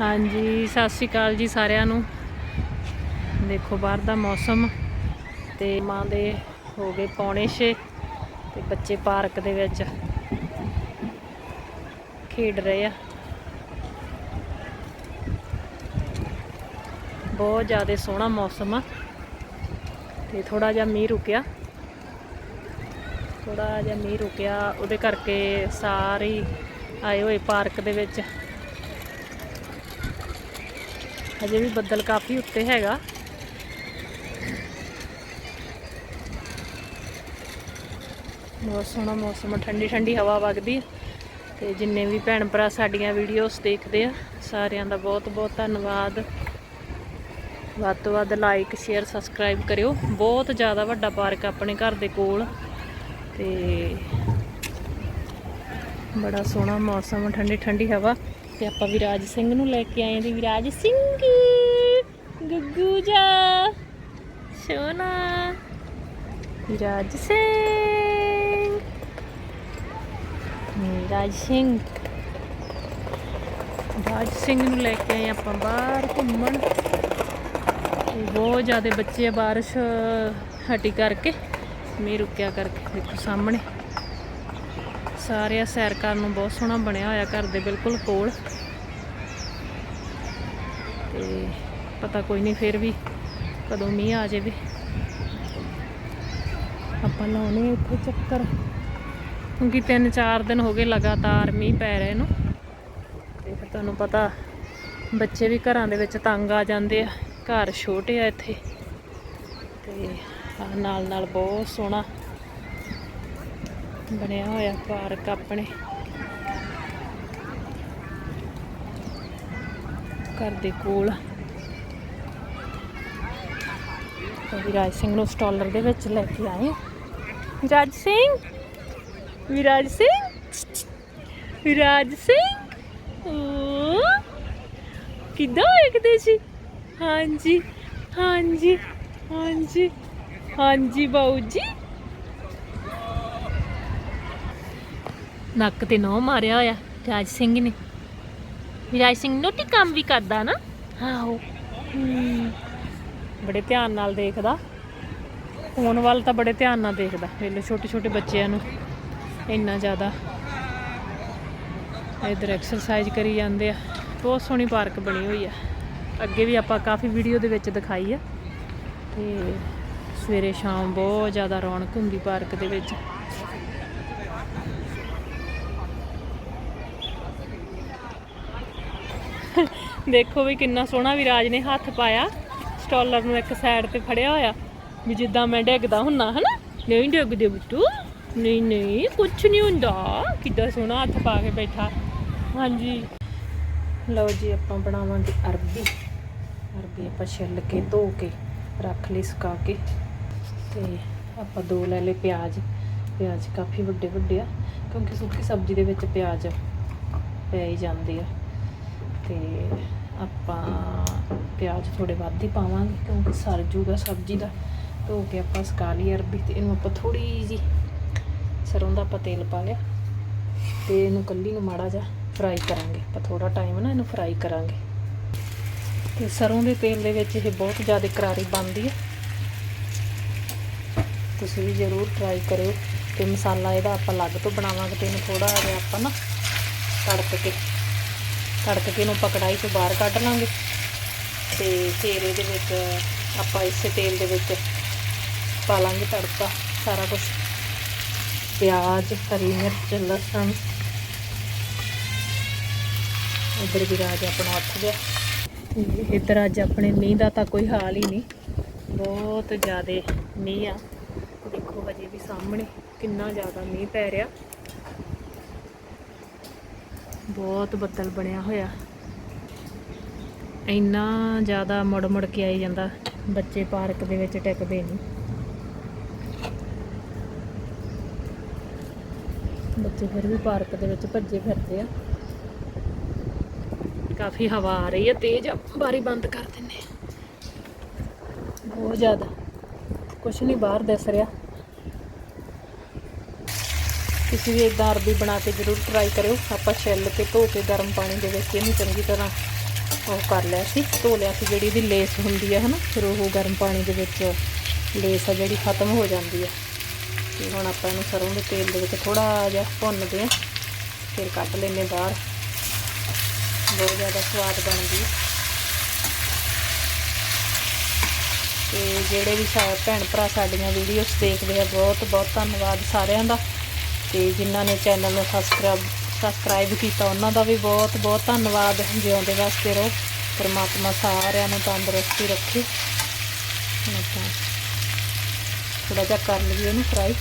ਹਾਂਜੀ, ਸਤਿ ਸ਼੍ਰੀ ਅਕਾਲ ਜੀ ਸਾਰਿਆਂ ਨੂੰ। ਦੇਖੋ ਬਾਹਰ ਦਾ ਮੌਸਮ ਤੇ ਮਾਂ ਦੇ ਹੋ ਗਏ ਪੌਣੇ 6 ਤੇ ਬੱਚੇ ਪਾਰਕ ਦੇ ਵਿੱਚ ਖੇਡ ਰਹੇ ਆ। ਬਹੁਤ ਜ਼ਿਆਦਾ ਸੋਹਣਾ ਮੌਸਮ ਆ ਤੇ ਥੋੜਾ ਜਿਹਾ ਮੀਂਹ ਰੁਕਿਆ। ਥੋੜਾ ਜਿਹਾ ਮੀਂਹ ਰੁਕਿਆ, ਉਹਦੇ ਕਰਕੇ ਸਾਰੇ ਹੀ ਆਏ ਹੋਏ ਪਾਰਕ ਦੇ ਵਿੱਚ। ਅਜੇ ਵੀ ਬੱਦਲ ਕਾਫੀ ਉੱਤੇ ਹੈਗਾ। ਬਹੁਤ ਸੋਹਣਾ ਮੌਸਮ ਆ, ਠੰਡੀ ਠੰਡੀ ਹਵਾ ਵਗਦੀ ਹੈ ਤੇ ਜਿੰਨੇ ਵੀ ਭੈਣ ਭਰਾ ਸਾਡੀਆਂ ਵੀਡੀਓਜ਼ ਦੇਖਦੇ ਆ ਸਾਰਿਆਂ ਦਾ ਬਹੁਤ ਬਹੁਤ ਧੰਨਵਾਦ। ਵੱਧ ਤੋਂ ਵੱਧ ਲਾਈਕ ਸ਼ੇਅਰ ਸਬਸਕ੍ਰਾਈਬ ਕਰਿਓ। ਬਹੁਤ ਜ਼ਿਆਦਾ ਵੱਡਾ ਪਾਰਕ ਆਪਣੇ ਘਰ ਦੇ ਕੋਲ। ਤੇ ਬੜਾ ਸੋਹਣਾ ਮੌਸਮ ਠੰਡੀ ਠੰਡੀ ਹਵਾ। ਤੇ ਆਪਾਂ ਵਿਰਾਜ ਸਿੰਘ ਨੂੰ ਲੈ ਕੇ ਆਏ ਦੀ ਵਿਰਾਜ ਸਿੰਘ! ਗੁੱਗੂ ਜਾ। ਸੋਨਾ। ਵਿਰਾਜ ਸਿੰਘ। ਵਿਰਾਜ ਸਿੰਘ। ਰਾਜ ਸਿੰਘ ਨੂੰ ਲੈ ਕੇ ਆਏ ਆਪਾਂ ਬਾਹਰ ਘੁੰਮਣ। ਬਹੁਤ ਜ਼ਿਆਦਾ ਬੱਚੇ ਆ ਬਾਰਿਸ਼ ਹਟੀ ਕਰਕੇ। ਮੀਂਹ ਰੁਕਿਆ ਕਰਕੇ ਦੇਖੋ ਸਾਹਮਣੇ। ਸਾਰੇ ਸੈਰ ਕਰਨ ਨੂੰ ਬਹੁਤ ਸੋਹਣਾ ਬਣਿਆ ਹੋਇਆ ਘਰ ਦੇ ਬਿਲਕੁਲ ਕੋਲ। ਤੇ ਪਤਾ ਕੋਈ ਨਹੀਂ ਫਿਰ ਵੀ ਕਦੋਂ ਮੀਂਹ ਆ ਜਾਵੇ। ਆਪਾਂ ਲਾਉਣੇ ਇੱਥੇ ਚੱਕਰ। ਕਿਉਂਕਿ 3-4 ਦਿਨ ਹੋ ਗਏ ਲਗਾਤਾਰ ਮੀਂਹ ਪੈ ਰਹੇ ਨੂੰ ਤੇ ਫਿਰ ਤੁਹਾਨੂੰ ਪਤਾ ਬੱਚੇ ਵੀ ਘਰਾਂ ਦੇ ਵਿੱਚ ਤੰਗ ਆ ਜਾਂਦੇ ਆ। ਘਰ ਛੋਟੇ ਆ ਇੱਥੇ। ਤੇ ਨਾਲ ਨਾਲ ਬਹੁਤ ਸੋਹਣਾ ਬਣਿਆ ਹੋਇਆ ਪਾਰਕ ਆਪਣੇ। ਘਰ ਦੇ ਕੋਲ। ਵਿਰਾਜ ਸਿੰਘ ਨੂੰ ਸਟਾਲਰ ਦੇ ਵਿੱਚ ਲੈ ਕੇ ਆਏ। ਵਿਰਾਜ ਸਿੰਘ? ਵਿਰਾਜ ਸਿੰਘ? ਵਿਰਾਜ ਸਿੰਘ? ਓ ਕਿੱਦਾਂ ਵੇਖਦੇ ਸੀ? ਹਾਂਜੀ ਹਾਂਜੀ ਹਾਂਜੀ ਹਾਂਜੀ ਬਾਊ ਜੀ। ਨੱਕ ਤੇ ਨੋ ਮਾਰਿਆ ਹੋਇਆ ਰਾਜ ਸਿੰਘ ਨੇ। ਵਿਰਾਜ ਸਿੰਘ ਨੋਟੀ ਕੰਮ ਵੀ ਕਰਦਾ ਨਾ? ਆਹੋ। ਬੜੇ ਧਿਆਨ ਨਾਲ ਦੇਖਦਾ। ਫੋਨ ਵੱਲ ਤਾਂ ਬੜੇ ਧਿਆਨ ਨਾਲ ਦੇਖਦਾ ਵੇਲੇ ਛੋਟੇ ਛੋਟੇ ਬੱਚਿਆਂ ਨੂੰ। ਇੰਨਾ ਜ਼ਿਆਦਾ। ਇਧਰ ਐਕਸਰਸਾਈਜ਼ ਕਰੀ ਜਾਂਦੇ ਆ। ਬਹੁਤ ਸੋਹਣੀ ਪਾਰਕ ਬਣੀ ਹੋਈ ਆ। ਅੱਗੇ ਵੀ ਆਪਾਂ ਕਾਫੀ ਵੀਡੀਓ ਦੇ ਵਿੱਚ ਦਿਖਾਈ ਆ। ਤੇ ਸਵੇਰੇ ਸ਼ਾਮ ਬਹੁਤ ਜ਼ਿਆਦਾ ਰੌਣਕ ਹੁੰਦੀ ਪਾਰਕ ਦੇ ਵਿੱਚ। ਦੇਖੋ ਵੀ ਕਿੰਨਾ ਸੋਹਣਾ ਵਿਰਾਜ ਨੇ ਹੱਥ ਪਾਇਆ। ਸਟਾਲਰ ਨੂੰ ਇੱਕ ਸਾਈਡ ਤੇ ਫੜਿਆ ਹੋਇਆ। ਵੀ ਜਿੱਦਾਂ ਮੈਂ ਡਿੱਗਦਾ ਹੁੰਨਾ, ਹਨਾ? ਨਹੀਂ ਡਿੱਗਦੇ ਬੁੱਟੂ। ਨਹੀਂ ਨਹੀਂ, ਕੁਛ ਨਹੀਂ ਹੁੰਦਾ। ਕਿੱਦਾਂ ਸੋਹਣਾ ਹੱਥ ਪਾ ਕੇ ਬੈਠਾ। ਹਾਂਜੀ। ਲਓ ਜੀ, ਆਪਾਂ ਬਣਾਵਾਂਗੇ ਅਰਬੀ। ਅਰਬੀ ਆਪਾਂ ਛਿੱਲ ਕੇ, ਧੋ ਕੇ, ਰੱਖ ਲਈ ਸੁਕਾ ਕੇ। ਤੇ ਆਪਾਂ ਦੋ ਲੈ ਲਏ ਪਿਆਜ਼। ਪਿਆਜ਼ ਕਾਫੀ ਵੱਡੇ ਵੱਡੇ ਆ, ਕਿਉਂਕਿ ਸੁੱਕੀ ਸਬਜ਼ੀ ਦੇ ਵਿੱਚ ਪਿਆਜ਼ ਪੈ ਹੀ ਜਾਂਦੇ ਆ। ਤੇ ਆਪਾਂ ਪਿਆਜ਼ ਥੋੜੇ ਵੱਧ ਹੀ ਪਾਵਾਂਗੇ ਕਿਉਂਕਿ ਸਰ ਜੂਗਾ ਸਬਜ਼ੀ ਦਾ, ਧੋ ਕੇ ਆਪਾਂ ਸੁਕਾ ਲਈ ਅਰਬੀ ਤੇ ਇਹਨੂੰ ਆਪਾਂ ਥੋੜੀ ਜੀ ਸਰੋਂ ਦਾ ਆਪਾਂ ਤੇਲ ਪਾ ਲਿਆ ਤੇ ਇਹਨੂੰ ਕੱਲੀ ਨੂੰ ਮਾੜਾ ਜਿਹਾ ਫਰਾਈ ਕਰਾਂਗੇ। ਆਪਾਂ ਥੋੜਾ ਟਾਈਮ ਨਾ ਇਹਨੂੰ ਫਰਾਈ ਕਰਾਂਗੇ। ਤੇ ਸਰੋਂ ਦੇ ਤੇਲ ਦੇ ਵਿੱਚ ਇਹ ਬਹੁਤ ਜ਼ਿਆਦਾ ਕਰਾਰੀ ਬਣਦੀ ਹੈ। ਤੁਸੀਂ ਵੀ ਜ਼ਰੂਰ ਟਰਾਈ ਕਰਿਓ ਤੇ ਮਸਾਲਾ ਇਹਦਾ ਆਪਾਂ ਅਲੱਗ ਤੋਂ ਬਣਾਵਾਂਗੇ ਤੇ ਇਹਨੂੰ ਥੋੜਾ ਜਿਹਾ ਆਪਾਂ ਨਾ ਤੜਕ ਕੇ ਤੜਕ ਕੇ ਇਹਨੂੰ ਆਪਾਂ ਕੜਾਈ ਤੋਂ ਬਾਹਰ ਕੱਢ ਲਾਂਗੇ। ਤੇ ਫਿਰ ਇਹਦੇ ਵਿੱਚ ਆਪਾਂ ਇਸੇ ਤੇਲ ਦੇ ਵਿੱਚ ਪਾ ਲਾਂਗੇ ਤੜਕਾ, ਸਾਰਾ ਕੁਝ ਪਿਆਜ਼, ਹਰੀ ਮਿਰਚ, ਲਸਣ। ਇਧਰ ਵੀ ਰਾਜ ਆਪਣਾ ਉੱਠ ਗਿਆ। ਇੱਧਰ ਅੱਜ ਆਪਣੇ ਮੀਂਹ ਦਾ ਤਾਂ ਕੋਈ ਹਾਲ ਹੀ ਨਹੀਂ। ਬਹੁਤ ਜ਼ਿਆਦਾ ਮੀਂਹ ਆ। ਦੇਖੋ ਹਜੇ ਵੀ ਸਾਹਮਣੇ ਕਿੰਨਾ ਜ਼ਿਆਦਾ ਮੀਂਹ ਪੈ ਰਿਹਾ। ਬਹੁਤ ਬੱਦਲ ਬਣਿਆ ਹੋਇਆ। ਇੰਨਾ ਜ਼ਿਆਦਾ ਮੁੜ ਮੁੜ ਕੇ ਆਈ ਜਾਂਦਾ ਬੱਚੇ ਪਾਰਕ ਦੇ ਵਿੱਚ ਟਿਕਦੇ ਨਹੀਂ ਬੱਚੇ ਫਿਰ ਵੀ ਪਾਰਕ ਦੇ ਵਿੱਚ ਭੱਜੇ ਫਿਰਦੇ ਆ। ਕਾਫੀ ਹਵਾ ਆ ਰਹੀ ਹੈ ਤੇਜ਼ ਬਾਰੀ ਬੰਦ ਕਰ ਦਿੰਨੇ ਬਹੁਤ ਜ਼ਿਆਦਾ। ਕੁਛ ਨਹੀਂ ਬਾਹਰ ਦਿਸ ਰਿਹਾ। ਤੁਸੀਂ ਵੀ ਇਦਾਂ ਅਰਬੀ ਬਣਾ ਕੇ ਜ਼ਰੂਰ ਟਰਾਈ ਕਰਿਓ। ਆਪਾਂ ਛਿੱਲ ਕੇ ਧੋ ਕੇ ਗਰਮ ਪਾਣੀ ਦੇ ਵਿੱਚ ਇਹਨੂੰ ਚੰਗੀ ਤਰ੍ਹਾਂ ਉਹ ਕਰ ਲਿਆ ਸੀ। ਧੋ ਲਿਆ ਸੀ ਜਿਹੜੀ ਇਹਦੀ ਲੇਸ ਹੁੰਦੀ ਹੈ ਹਨਾ? ਫਿਰ ਉਹ ਗਰਮ ਪਾਣੀ ਦੇ ਵਿੱਚ ਲੇਸ ਆ ਜਿਹੜੀ ਖਤਮ ਹੋ ਜਾਂਦੀ ਹੈ ਤੇ ਹੁਣ ਆਪਾਂ ਇਹਨੂੰ ਸਰੋਂ ਦੇ ਤੇਲ ਦੇ ਵਿੱਚ ਥੋੜਾ ਜਿਹਾ ਭੁੰਨਦੇ ਹਾਂ ਫਿਰ ਕੱਢ ਲੈਨੇ ਬਾਹਰ। ਬਹੁਤ ਜ਼ਿਆਦਾ ਸਵਾਦ ਬਣਦੀ ਹੈ ਤੇ ਜਿਹੜੇ ਵੀ ਸਾ, ਭੈਣ ਭਰਾ ਸਾਡੀਆਂ ਵੀਡੀਓਜ਼ ਦੇਖਦੇ ਆ ਬਹੁਤ ਬਹੁਤ ਧੰਨਵਾਦ ਸਾਰਿਆਂ ਦਾ। ਤੇ ਜਿਨ੍ਹਾਂ ਨੇ ਚੈਨਲ ਨੂੰ ਸਬਸਕ੍ਰਾਈਬ ਸਬਸਕ੍ਰਾਈਬ ਕੀਤਾ, ਉਹਨਾਂ ਦਾ ਵੀ ਬਹੁਤ ਬਹੁਤ ਧੰਨਵਾਦ। ਜਿਉਂਦੇ ਵਾਸਤੇ ਰਹੋ। ਪਰਮਾਤਮਾ ਸਾਰਿਆਂ ਨੂੰ ਤੰਦਰੁਸਤੀ ਰੱਖੇ। ਹੁਣ ਆਪਾਂ ਥੋੜਾ ਜਿਹਾ ਕਰ ਲਈਏ ਇਹਨੂੰ ਫਰਾਈ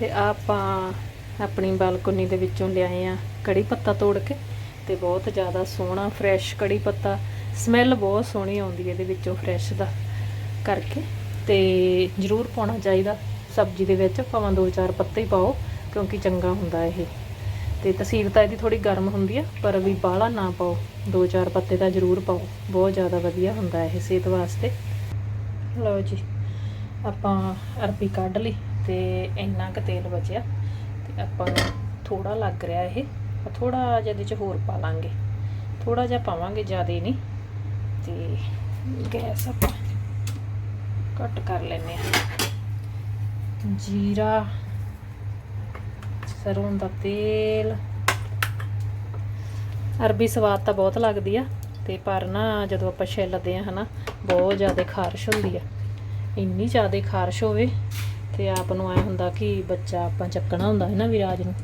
ਤੇ ਆਪਾਂ ਆਪਣੀ ਬਾਲਕੋਨੀ ਦੇ ਵਿੱਚੋਂ ਲਿਆਏ ਆ ਕੜੀ ਪੱਤਾ ਤੋੜ ਕੇ ਤੇ ਬਹੁਤ ਜ਼ਿਆਦਾ ਸੋਹਣਾ ਫਰੈਸ਼ ਕੜੀ ਪੱਤਾ। ਸਮੈਲ ਬਹੁਤ ਸੋਹਣੀ ਆਉਂਦੀ ਇਹਦੇ ਵਿੱਚੋਂ ਫਰੈਸ਼ ਦਾ ਕਰਕੇ। ਤੇ ਜ਼ਰੂਰ ਪਾਉਣਾ ਚਾਹੀਦਾ। ਸਬਜ਼ੀ ਦੇ ਵਿੱਚ ਭਾਵੇਂ ਦੋ ਚਾਰ ਪੱਤੇ ਹੀ ਪਾਓ। ਕਿਉਂਕਿ ਚੰਗਾ ਹੁੰਦਾ ਇਹ। ਤੇ ਤਸੀਰ ਤਾਂ ਇਹਦੀ ਥੋੜੀ ਗਰਮ ਹੁੰਦੀ ਆ, ਪਰ ਵੀ ਬਾਹਲਾ ਨਾ ਪਾਓ। ਦੋ ਚਾਰ ਪੱਤੇ ਤਾਂ ਜ਼ਰੂਰ ਪਾਓ। ਬਹੁਤ ਜ਼ਿਆਦਾ ਵਧੀਆ ਹੁੰਦਾ ਇਹ ਸਿਹਤ ਵਾਸਤੇ। ਲਓ ਜੀ, ਆਪਾਂ ਅਰਬੀ ਕੱਢ ਲਈ ਤੇ ਇੰਨਾ ਕੁ ਤੇਲ ਬਚਿਆ। ਤੇ ਆਪਾਂ ਨੂੰ ਥੋੜਾ ਲੱਗ ਰਿਹਾ ਇਹ। ਥੋੜਾ ਜਿਹਾ ਇਹਦੇ ਚ ਹੋਰ ਪਾ ਲਾਂਗੇ। ਥੋੜਾ ਜਿਹਾ ਪਾਵਾਂਗੇ, ਜ਼ਿਆਦਾ ਨਹੀਂ। ਤੇ ਗੈਸ ਆਪਾਂ ਘੱਟ ਕਰ ਲੈਨੇ ਆ ਜੀਰਾ ਸਰੋਂ ਦਾ ਤੇਲ। ਅਰਬੀ ਸਵਾਦ ਤਾਂ ਬਹੁਤ ਲੱਗਦੀ ਆ, ਤੇ ਪਰ ਨਾ ਜਦੋਂ ਆਪਾਂ ਛਿੱਲਦੇ ਆ ਹਨਾ, ਬਹੁਤ ਜ਼ਿਆਦਾ ਖਾਰਸ਼ ਹੁੰਦੀ ਆ। ਇੰਨੀ ਜ਼ਿਆਦਾ ਖਾਰਸ਼ ਹੋਵੇ ਤੇ ਆਪ ਨੂੰ ਐ ਹੁੰਦਾ ਕਿ ਬੱਚਾ ਆਪਾਂ ਚੱਕਣਾ ਹੁੰਦਾ ਹੈ ਨਾ ਵਿਰਾਜ ਨੂੰ,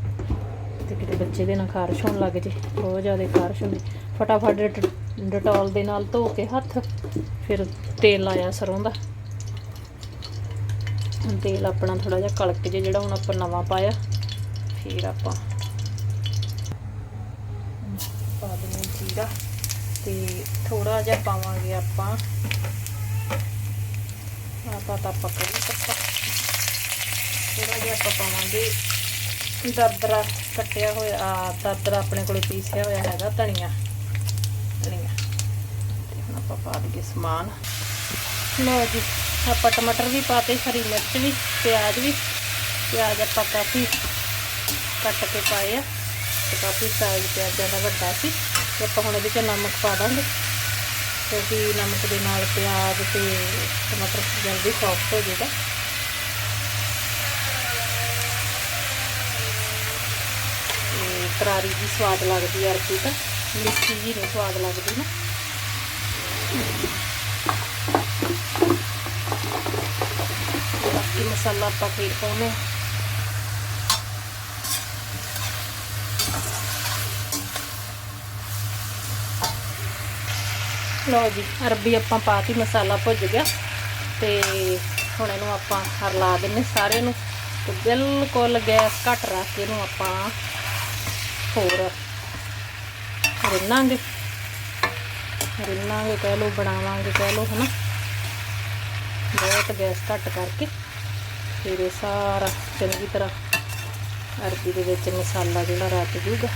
ਤੇ ਕਿਤੇ ਬੱਚੇ ਦੇ ਨਾਲ ਖਾਰਸ਼ ਹੋਣ ਲੱਗ ਜੇ, ਬਹੁਤ ਜ਼ਿਆਦਾ ਖਾਰਸ਼ ਹੁੰਦੀ। ਫਟਾਫਟ ਡਟ- ਡਟੋਲ ਦੇ ਨਾਲ ਧੋ ਕੇ ਹੱਥ, ਫਿਰ ਤੇਲ ਲਾਇਆ ਸਰੋਂ ਦਾ। ਤੇਲ ਆਪਣਾ ਥੋੜਾ ਜਿਹਾ ਕਲਕ ਜੇ ਜਿਹੜਾ ਹੁਣ ਆਪਾਂ ਨਵਾਂ ਪਾਇਆ ਫਿਰ ਆਪਾਂ। ਪਾ ਦਿੰਦੇ ਜੀਰਾ ਤੇ ਥੋੜਾ ਜਿਹਾ ਪਾਵਾਂਗੇ ਆਪਾਂ। ਆਪਾਂ ਤਾਂ ਆਪਾਂ ਪੱਤਾ ਥੋੜਾ ਜਿਹਾ ਆਪਾਂ ਪਾਵਾਂਗੇ ਦਰਦਰਾ ਕੱਟਿਆ ਹੋਇਆ, ਆ ਦਰਦਰਾ ਆਪਣੇ ਕੋਲੇ ਪੀਸਿਆ ਹੋਇਆ ਹੈਗਾ ਧਨੀਆ। ਧਨੀਆ। ਤੇ ਹੁਣ ਆਪਾਂ ਪਾ ਦਈਏ ਸਮਾਨ। ਲਓ ਜੀ, ਆਪਾਂ ਟਮਾਟਰ ਵੀ ਪਾਤੇ, ਹਰੀ ਮਿਰਚ ਵੀ, ਪਿਆਜ਼ ਵੀ। ਪਿਆਜ਼ ਆਪਾਂ ਕਾਫੀ ਕੱਟ ਕੇ ਪਾਏ ਆ ਤੇ ਕਾਫੀ ਸਾਈਜ਼ ਪਿਆਜ਼ਾਂ ਦਾ ਵੱਡਾ ਸੀ। ਤੇ ਆਪਾਂ ਹੁਣ ਇਹਦੇ ਚ ਨਮਕ ਪਾ ਦਾਂਗੇ। ਕਿਉਂਕਿ ਨਮਕ ਦੇ ਨਾਲ ਪਿਆਜ਼ ਤੇ ਟਮਾਟਰ ਜਲਦੀ ਸੌਫਟ ਹੋ ਜਾਏਗਾ। ਤੇ ਕਰਾਰੀ ਦੀ ਸਵਾਦ ਲੱਗਦੀ ਹੈ ਅਰਬੀ ਤਾਂ ਮਿੱਠੀ ਜੀ ਨਹੀਂ ਸਵਾਦ ਲੱਗਦੀ ਨਾ ਬਾਕੀ ਮਸਾਲਾ ਆਪਾਂ ਫੇਰ ਪਾਉਨੇ ਲਓ ਜੀ, ਅਰਬੀ ਆਪਾਂ ਪਾਤੀ, ਮਸਾਲਾ ਭੁੱਜ ਗਿਆ। ਤੇ ਹੁਣ ਇਹਨੂੰ ਆਪਾਂ ਹਰਲਾ ਦਿੰਨੇ ਸਾਰੇ ਨੂੰ। ਤੇ ਬਿਲਕੁਲ ਗੈਸ ਘੱਟ ਰੱਖ ਕੇ ਇਹਨੂੰ ਆਪਾਂ ਹੋਰ ਰਿੰਨਾਂਗੇ। ਰਿੰਨਾਂਗੇ ਕਹਿ ਲਓ, ਬਣਾਵਾਂਗੇ ਕਹਿ ਲਓ, ਹਨਾ। ਬਹੁਤ ਗੈਸ ਘੱਟ ਕਰਕੇ ਫਿਰ ਇਹ ਸਾਰਾ ਚੰਗੀ ਤਰ੍ਹਾਂ ਅਰਬੀ ਦੇ ਵਿੱਚ ਮਸਾਲਾ ਜਿਹੜਾ ਰਚ ਜੂਗਾ।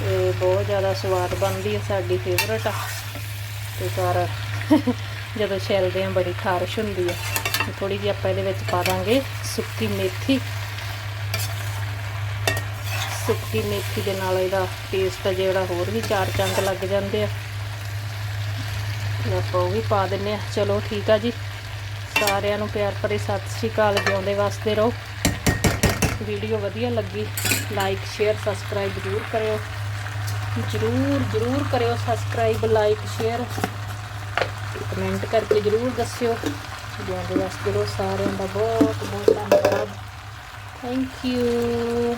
ਤੇ ਬਹੁਤ ਜ਼ਿਆਦਾ ਸਵਾਦ ਬਣਦੀ ਹੈ ਸਾਡੀ ਫੇਵਰਟ ਆ। ਤੇ ਪਰ ਜਦੋਂ ਛਿਲਦੇ ਆ, ਬੜੀ ਖਾਰਸ਼ ਹੁੰਦੀ ਆ। ਥੋੜੀ ਜਿਹੀ ਆਪਾਂ ਇਹਦੇ ਵਿੱਚ ਪਾ ਦਾਂਗੇ ਸੁੱਕੀ ਮੇਥੀ। ਸੁੱਕੀ ਮੇਥੀ ਦੇ ਨਾਲ ਇਹਦਾ ਟੇਸਟ ਜਿਹੜਾ, ਹੋਰ ਵੀ ਚਾਰ ਚੰਦ ਲੱਗ ਜਾਂਦੇ ਆ। ਆਪਾਂ ਉਹ ਵੀ ਪਾ ਦਿੰਨੇ ਆ। ਚਲੋ ਠੀਕ ਆ ਜੀ। ਸਾਰਿਆਂ ਨੂੰ ਪਿਆਰ ਭਰੀ ਸਤਿ ਸ਼੍ਰੀ ਅਕਾਲ। ਜਿਉਂਦੇ ਵਾਸਤੇ ਰਹੋ। ਵੀਡੀਓ ਵਧੀਆ ਲੱਗੀ ਲਾਈਕ ਸ਼ੇਅਰ ਸਬਸਕ੍ਰਾਈਬ ਜ਼ਰੂਰ ਕਰਿਓ। ਜ਼ਰੂਰ ਜ਼ਰੂਰ ਕਰਿਓ ਸਬਸਕ੍ਰਾਈਬ ਲਾਈਕ ਸ਼ੇਅਰ ਕਮੈਂਟ ਕਰਕੇ ਜ਼ਰੂਰ ਦੱਸਿਓ। ਜਿਉਂਦੇ ਵਾਸਤੇ ਰਹੋ ਸਾਰਿਆਂ ਦਾ ਬਹੁਤ ਬਹੁਤ ਧੰਨਵਾਦ। Thank you